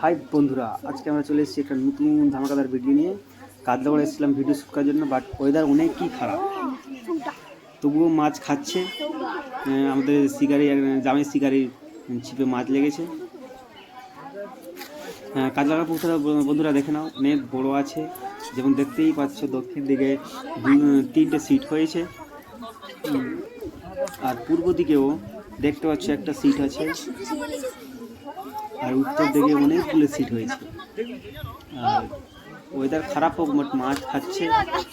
High বন্ধুরা, আজকে আমরা চলে এসেছি একটা নতুন ধামাকাদার ভিডিও নিয়ে। কাদলাগড়ে এসেছিলাম ভিডিও শ্যুট করার জন্য বাট ওয়েদার অনেকই খারাপ। তবুও মাছ খাচ্ছে। আমাদের শিকারি জামের শিকারির ছিপে মাছ লেগেছে। কাজলাগড় পুকুরটা বন্ধুরা দেখে নাও, অনেক বড় আছে। যেমন দেখতেই পাচ্ছ, দক্ষিণ দিকে তিনটে সিট হয়েছে। আর পূর্ব দিকেও দেখতে পাচ্ছ একটা সিট আছে। আর উত্তর দিকে অনেকগুলো সিট হয়েছে। আর ওয়েদার খারাপ হোক বাট মাছ খাচ্ছে।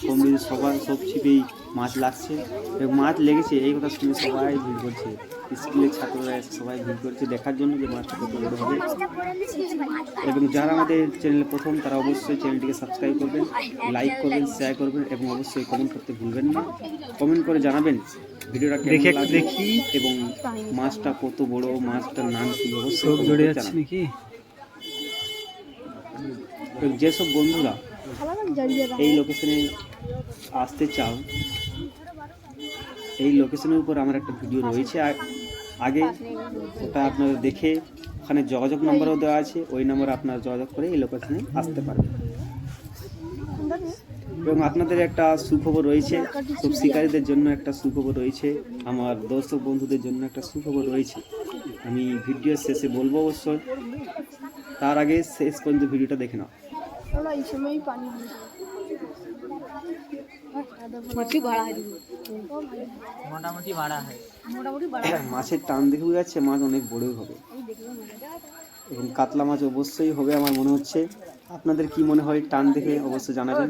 কম বেশি সবার সব ছিপেই মাছ লাগছে। এবং মাছ লেগেছে এই কথা শুনে সবাই ভিড় করছে। স্কুলের ছাত্ররা সবাই ভিড় করছে দেখার জন্য যে মাছটা কত বড় হবে। এবং যারা আমাদের চ্যানেলে প্রথম তারা অবশ্যই চ্যানেলটিকে সাবস্ক্রাইব করবেন লাইক করবেন শেয়ার করবেন এবং অবশ্যই কমেন্ট করতে ভুলবেন না। কমেন্ট করে জানাবেন ভিডিওটা দেখে দেখি। এবং মাছটা কত বড় মাছটার নাম কি? অবশ্যই জানাবেন। নাকি? যেসব বন্ধুরা এই লোকেশনে আসতে চাও, এই লোকেশনের উপর আমার একটা ভিডিও রয়েছে। আগে ওটা আপনারা দেখে ওখানে যোগাযোগ নম্বরও দেওয়া আছে, ওই নম্বরে আপনারা যোগাযোগ করে এই লোকেশনে আসতে পারবেন। এবং আপনাদের একটা সুখবর রয়েছে সব শিকারীদের জন্য একটা সুখবর রয়েছে, আমার দর্শক বন্ধুদের জন্য একটা সুখবর রয়েছে। আমি ভিডিও শেষে বলব অবশ্যই। তার আগে শেষ পর্যন্ত ভিডিওটা দেখে নাও। ওরা এই পানি দিয়ে মাছের টান দেখে যাচ্ছে মাছ অনেক বড়ই হবে। এবং কাতলা মাছ অবশ্যই হবে আমার মনে হচ্ছে। আপনাদের কি মনে হয় টান দেখে অবশ্যই জানাবেন।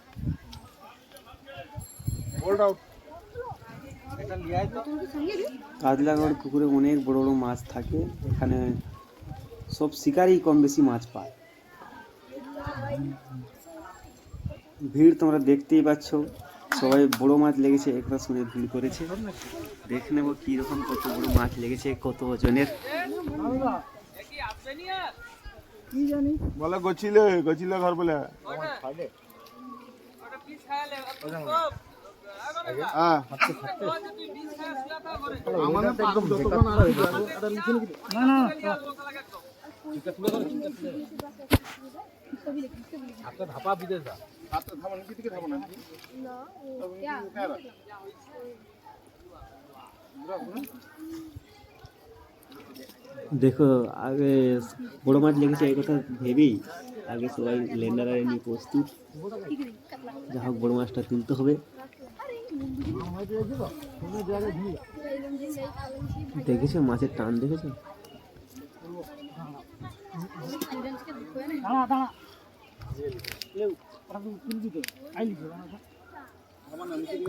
কাজলাগড় পুকুরে অনেক বড় বড় মাছ থাকে এখানে সব শিকারই কম বেশি মাছ পায়। ভিড় তোমরা দেখতেই পাচ্ছ সবাই বড় মাছ লেগেছে একটা শুনে ভুল করেছে। দেখে নেব কীরকম কত বড় মাছ লেগেছে কত ওজনের। বলে গছিলে গছিলে ঘর বলে। দেখো, আগে বড় মাছ লেগেছে, এই কথা ভেবেই আগে সবাই লেন্ডারে নিয়ে প্রস্তুত। যা হোক বড় মাছটা তুলতে হবে। দেখেছ মাছের টান দেখেছ?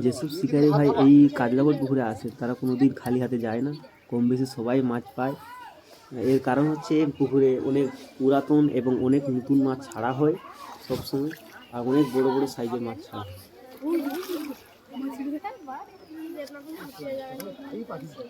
যেসব শিকারি ভাই এই কাজলাগড় পুকুরে আসে, তারা কোনোদিন খালি হাতে যায় না। কম বেশি সবাই মাছ পায়। এর কারণ হচ্ছে পুকুরে অনেক পুরাতন এবং অনেক নতুন মাছ ছাড়া হয় সবসময়, আর অনেক বড় বড় সাইজের মাছ ছাড়া হয়। 가위바위보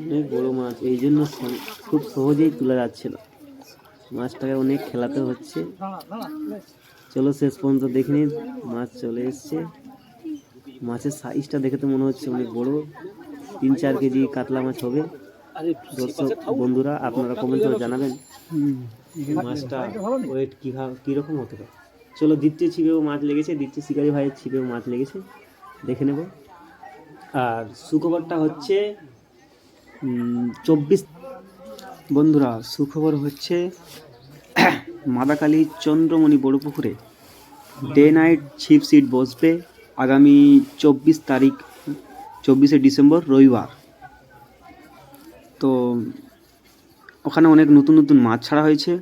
অনেক বড় মাছ, এই জন্য খুব সহজেই তোলা যাচ্ছে না। মাছটাকে অনেক খেলাতে হচ্ছে। চলো শেষ পর্যন্ত দেখে নিন মাছ চলে এসছে। মাছের সাইজটা দেখে তো মনে হচ্ছে অনেক বড়। তিন চার কেজি কাতলা মাছ হবে। দর্শক বন্ধুরা আপনারা কমেন্ট করে জানাবেন। মাছটা ওয়েট কীভাবে কীরকম হতে পারে? চলো দ্বিতীয় ছিপেও মাছ লেগেছে দ্বিতীয় শিকারি ভাইয়ের ছিপেও মাছ লেগেছে। দেখে নেব। আর সুখবরটা হচ্ছে চব্বিশ বন্ধুরা সুখবর হচ্ছে মাদাকালী চন্দ্রমণি বড় পুকুরে ডে নাইট ছিপ সিট বসবে। আগামী চব্বিশ তারিখ চব্বিশে ডিসেম্বর রবিবার। তো ওখানে অনেক নতুন নতুন মাছ ছাড়া হয়েছে।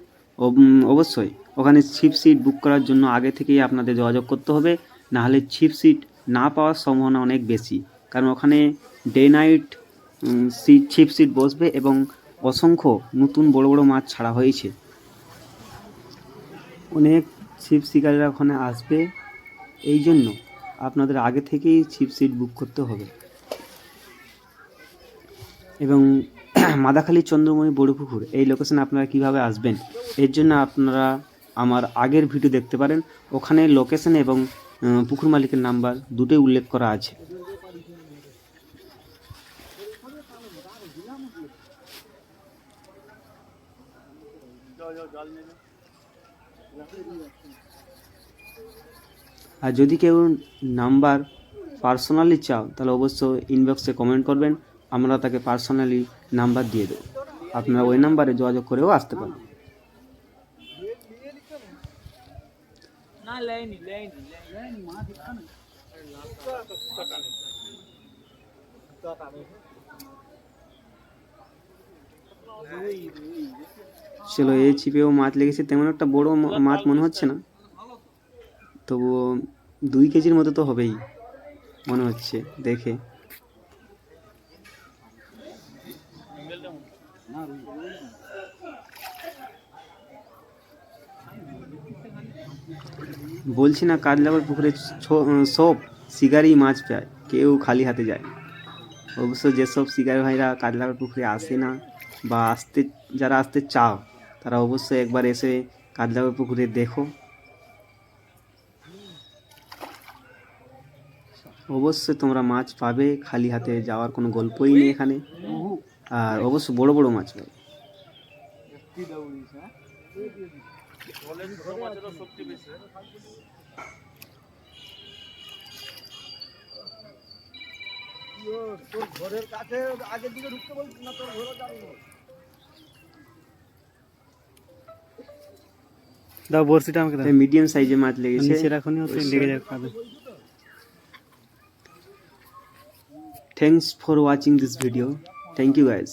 অবশ্যই ওখানে ছিপ সিট বুক করার জন্য আগে থেকেই আপনাদের যোগাযোগ করতে হবে। নাহলে ছিপ সিট না পাওয়ার সম্ভাবনা অনেক বেশি। কারণ ওখানে ডে নাইট সিট ছিপ সিট বসবে এবং অসংখ্য নতুন বড় বড় মাছ ছাড়া হয়েছে। অনেক ছিপ শিকারীরা ওখানে আসবে। এই জন্য আপনাদের আগে থেকেই ছিপ সিট বুক করতে হবে। এবং মাদাখালী চন্দ্রমণি বড় পুকুর, এই লোকেশনে আপনারা কীভাবে আসবেন? এর জন্য আপনারা আমার আগের ভিডিও দেখতে পারেন। ওখানে লোকেশন এবং পুকুর মালিকের নাম্বার দুটোই উল্লেখ করা আছে। আর যদি কেউ নাম্বার পার্সোনালি চাও, তাহলে অবশ্যই ইনবক্সে কমেন্ট করবেন। আমরা তাকে পার্সোনালি নাম্বার দিয়ে দেবো। আপনারা ওই নাম্বারে যোগাযোগ করেও আসতে পারেন চলো এই ছিপেও মাছ লেগেছে তেমন একটা বড় মাছ মনে হচ্ছে না। তবুও দুই কেজির মতো তো হবেই মনে হচ্ছে দেখে। বলছি না কাজলাগর পুকুরে সব শিকারই মাছ পায় কেউ খালি হাতে যায়। অবশ্য যেসব শিকারি ভাইরা কাজলাগর পুকুরে আসে না, বা আসতে, যারা আসতে চাও, তারা অবশ্যই একবার এসে কাজলাগর পুকুরে দেখো। অবশ্যই তোমরা মাছ পাবে, খালি হাতে যাওয়ার কোনো গল্পই নেই এখানে। আর অবশ্য বড় বড় মাছ পাবে। দাও বড়শিটা আমাকে দাও। মিডিয়াম সাইজে মাছ লেগেছে। নিচে রাখুনি তো লেগে যাবে কাঁধে thanks for watching this video thank you guys